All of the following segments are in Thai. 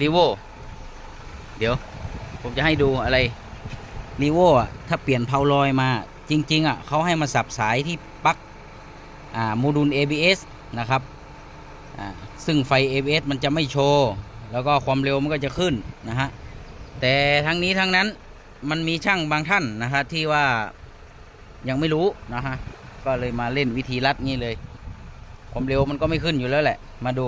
รีโวเดี๋ยว ผมจะให้ดูอะไรรีโวอะถ้าเปลี่ยนเพาลอยมาจริง ๆ อะเขาให้มาสับสายที่ปลั๊กอ่าโมดูล ABS นะครับอ่าซึ่งไฟ ABS มันจะไม่โชว์ แล้วก็ความเร็วมันก็จะขึ้นนะฮะแต่ทั้งนี้ทั้งนั้นมันมีช่างบางท่านนะฮะที่ว่ายังไม่รู้นะฮะก็เลยมาเล่นวิธีลัดงี้เลย ความเร็วมันก็ไม่ขึ้นอยู่แล้วแหละ มาดู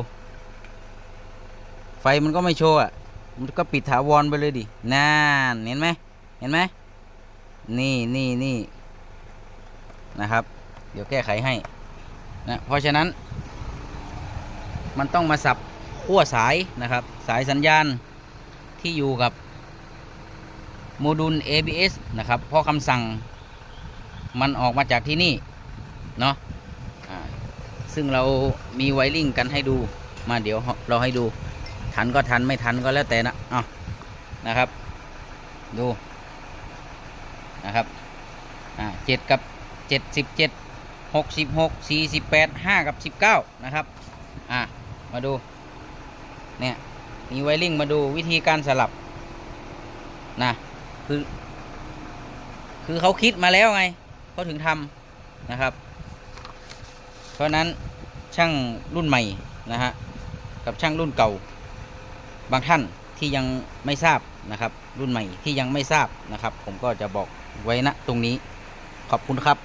ไฟมันก็ไม่โชว์อะ มันก็ปิดถาวรไปเลยดิน่านเห็นไหมเห็นไหมนี่นี่นี่นะครับ เดี๋ยวแก้ไขให้นะเพราะฉะนั้น มันต้องมาสับขั้วสายนะครับ สายสัญญาณที่อยู่กับโมดูล ABS นะครับ เพราะคำสั่งมันออกมาจากที่นี่ เนาะซึ่งเรามีไวริ่งกันให้ดู มาเดี๋ยวเราให้ดู ทันก็ทันไม่ทันก็แล้วแต่นะเอานะครับ ดูนะครับอ่าเจ็ดกับเจ็ดสิบเจ็ดหกสิบหกสี่สิบแปดห้ากับสิบเก้านะครับอ่ามาดูเนี่ยมีไวริ่งมาดูวิธีการสลับนะคือคือเขาคิดมาแล้วไงเขาถึงทำนะครับ เพราะนั้นช่างรุ่นใหม่นะฮะกับช่างรุ่นเก่า บางท่านที่ยังไม่ทราบนะครับ รุ่นใหม่ที่ยังไม่ทราบนะครับ ผมก็จะบอกไว้ณตรงนี้ขอบคุณครับ